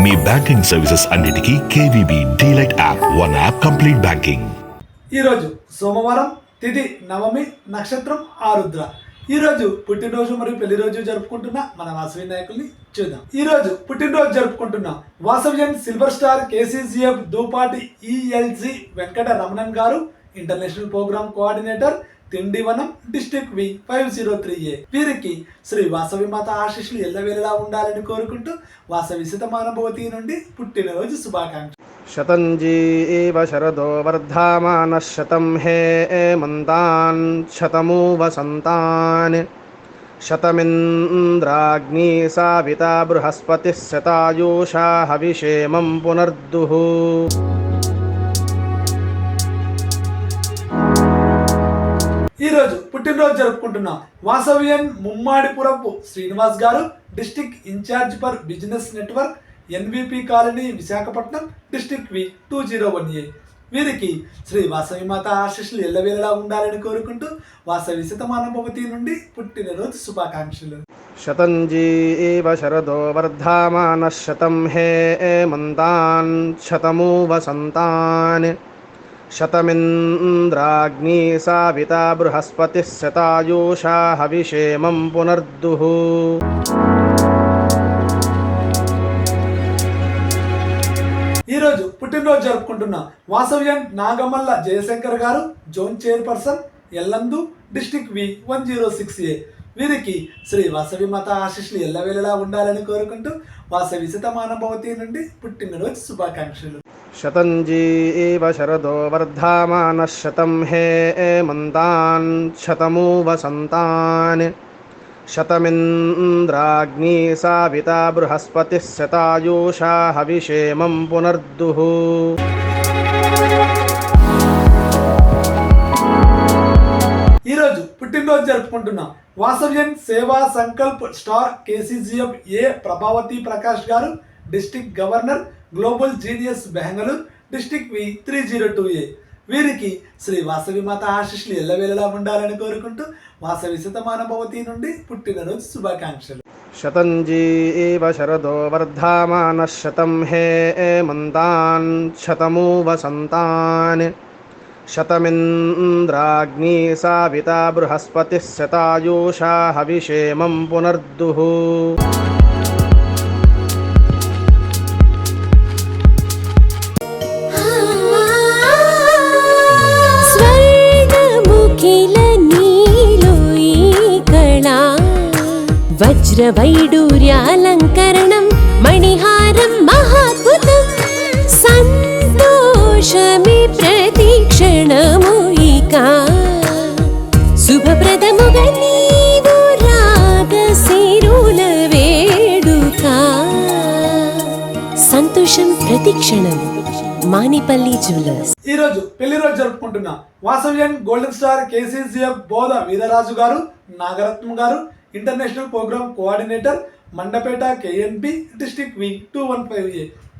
మీ banking services అన్నిటికీ KVB DLite app one app complete banking. ఈరోజు సోమవారం తిథి నవమి నక్షత్రం ఆరుద్ర. ఈరోజు పుట్టినరోజు మరియు పెళ్ళిరోజు జరుపుకుంటున్న మన వాసవి నాయకుల్ని చూద్దాం. ఈరోజు పుట్టినరోజు జరుపుకుంటున్న Vasavyan silver star KCCF Dupati ELG Venkata Ramanan garu international program coordinator Tindivanam district V five zero three A. వీరికి శ్రీ వాసవి మాత ఆశీస్సులు ఎల్లవేళలా ఉండాలని కోరుకుంటూ వాసవి శతమానుభవతి నుండి పుట్టినరోజు శుభాకాంక్ష శతంజీ ఏవ శరదో వర్ధమాన శతం హే మంతాన్ శతమూ వసంతాన్ శతమింద్రాగ్ని సావిత బృహస్పతి శతాయూషా హవిషేమం పునర్దుహూ ఈరోజు పుట్టినరోజు జరుపుకుంటున్న Vasavyan Mummadipurapu Srinivas garu district in charge for business network NVP colony Visakhapatnam district V two zero one A. వీరికి శ్రీ వాసవి మాత ఆశీస్సులు ఎల్లవేళలా ఉండాలని కోరుకుంటూ వాసవి శతమానభవతి నుండి పుట్టినరోజు శుభాకాంక్షలు. శతంజీ శరదో వర్ధమాన శతం హే మంతాన్ శతము వసంతాన్ शतमिन्द्राग्नी साविता बृहस्पतिः शतायुषा हविषेमं पुनर्दुः ఈరోజు పుట్టినరోజు జరుపుకుంటున్న వాసవ్యన్ నాగమల్ల జయశంకర్ గారు zone chairperson Yellandu district V one zero six A వీరికి శ్రీ వాసవి మత ఆశిష్లు ఎల్లవేళలా ఉండాలని కోరుకుంటూ వాసవి శతమానభవతి నుండి పుట్టినరోజు శుభాకాంక్షలు. శతంజీ శరదో వర్ధమాన శతం హే మంతాన్ శతమూ వసంతాన్ శతమింద్రాగ్ని సావిత బృహస్పతి శతాయూషా హవిషేమం పునర్దుః. పుట్టినరోజు జరుపుకుంటున్నాం. Vasavyan Seva Sankalp star KCGF A Prabhavathi Prakash garu district governor global genius Bengaluru district V three zero two A. వీరికి శ్రీ వాసవి మాత ఆశీస్సులు ఎల్లవేళలా ఉండాలని కోరుకుంటూ వాసవి శతమానభవతి నుండి పుట్టినరోజు శుభాకాంక్షలు. శతంజీ శరదో వర్ధమాన శతం హే మంతాన్ శతమూ వసంతాన్ शतमिन्द्राग्नी साविता बृहस्पतिः शतायूषा हविषेमं पुनर्दुः वज्रवैडूर्यालङ्करणं मणिहारं महाद्भुतं सन्तोषमि प्र ప్రతి క్షణము ఇక శుభప్రదముగా నీవు రాగశిరుల వేడుక. సంతోషం ప్రతిక్షణం మానిపల్లి జ్యువెలర్స్. రోజు పెళ్ళి రోజు జరుపుకుంటున్న వాసవ్యన్ గోల్డెన్ స్టార్ కేసీసీఎఫ్ బోధ Veeraraju garu Nagaratnam garu international program coordinator Mandapeta KNP district V two one five A.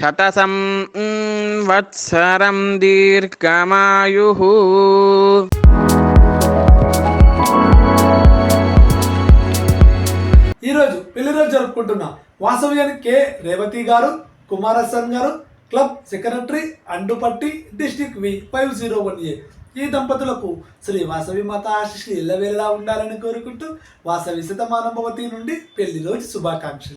శతసం వత్సరం దీర్ఘమాయు ఈరోజు పెళ్ళి రోజు జరుపుకుంటున్న వాసవ్యాని K. Revathi garu Kumaraswamy garu club secretary Andupatti district V five zero one A. ఈ దంపతులకు శ్రీ వాసవి మాత ఆశిష్లు ఎల్లవేళలా ఉండాలని కోరుకుంటూ వాసవి శతమానభవతి నుండి పెళ్ళి రోజు శుభాకాంక్షలు.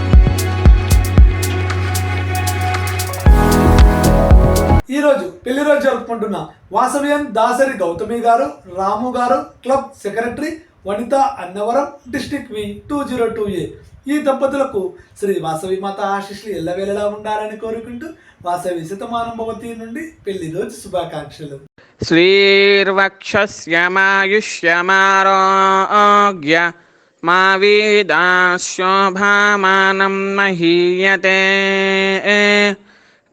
ఈరోజు పెళ్ళి రోజు జరుపుకుంటున్న వాసవ్యం Dasari Gautami garu Ramu garu club secretary Vanitha Annavaram district V two zero two A. ఈ దంపతులకు శ్రీ వాసవి మాత ఆశీస్సులు ఎల్లవేళలా ఉండాలని కోరుకుంటూ వాసవి శతమానుభవతి నుండి పెళ్ళి రోజు శుభాకాంక్షలు. శ్రీర్వక్షమాయుష్యమారోగ్య మా వీదాశోభామానం మహీయతే.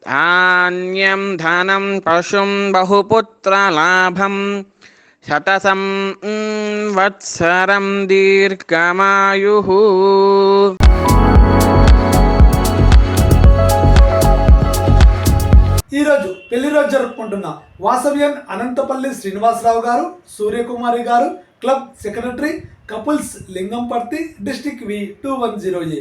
ధాన్యం ధనం పశుం బహుపుత్రలాభం శతసం వత్సరం దీర్ఘమాయు ఈరోజు పెళ్ళి రోజు జరుపుకుంటున్న వాసవ్యం Anantapalli Srinivasarao garu Suryakumari garu club secretary couples Lingamparthi district V two one zero A.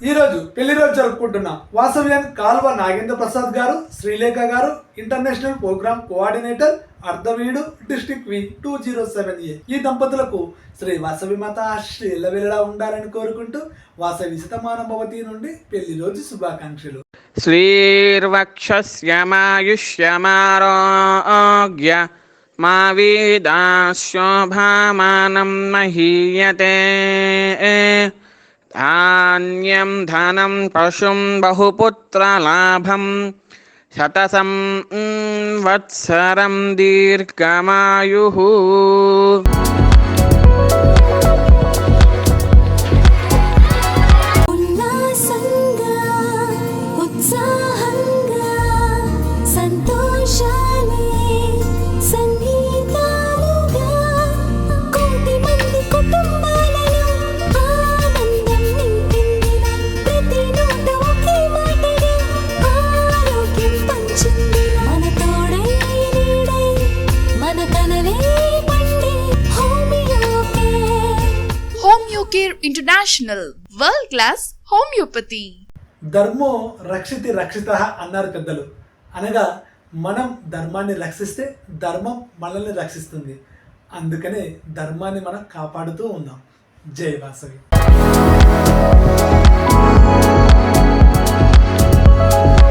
ఈరోజు పెళ్ళి రోజు జరుపుకుంటున్నాం వాసవ్యాన్ కాల్వ Nagendra Prasad garu Srilekha garu international program coordinator Ardhaveedu district V two zero seven A. ఈ దంపతులకు శ్రీ వాసవి మాత శ్రీలవెల్లా ఉండాలని కోరుకుంటూ వాసవి శతమానభవతి నుండి పెళ్ళి రోజు శుభాకాంక్షలు. శ్రీర్వక్షమాయుష్యమారోగ్య మా వీదాశోభామానం మహీయతే. धान्यं धनं पशुं बहुपुत्रलाभं शतसं वत्सरं दीर्घमायुः International, వరల్డ్ క్లాస్ హోమియోపతి ధర్మో రక్షితి రక్షిత అన్నారు పెద్దలు. అనగా మనం ధర్మాన్ని రక్షిస్తే ధర్మం మనల్ని రక్షిస్తుంది. అందుకనే ధర్మాన్ని మనం కాపాడుతూ ఉందాం జై వాసవి.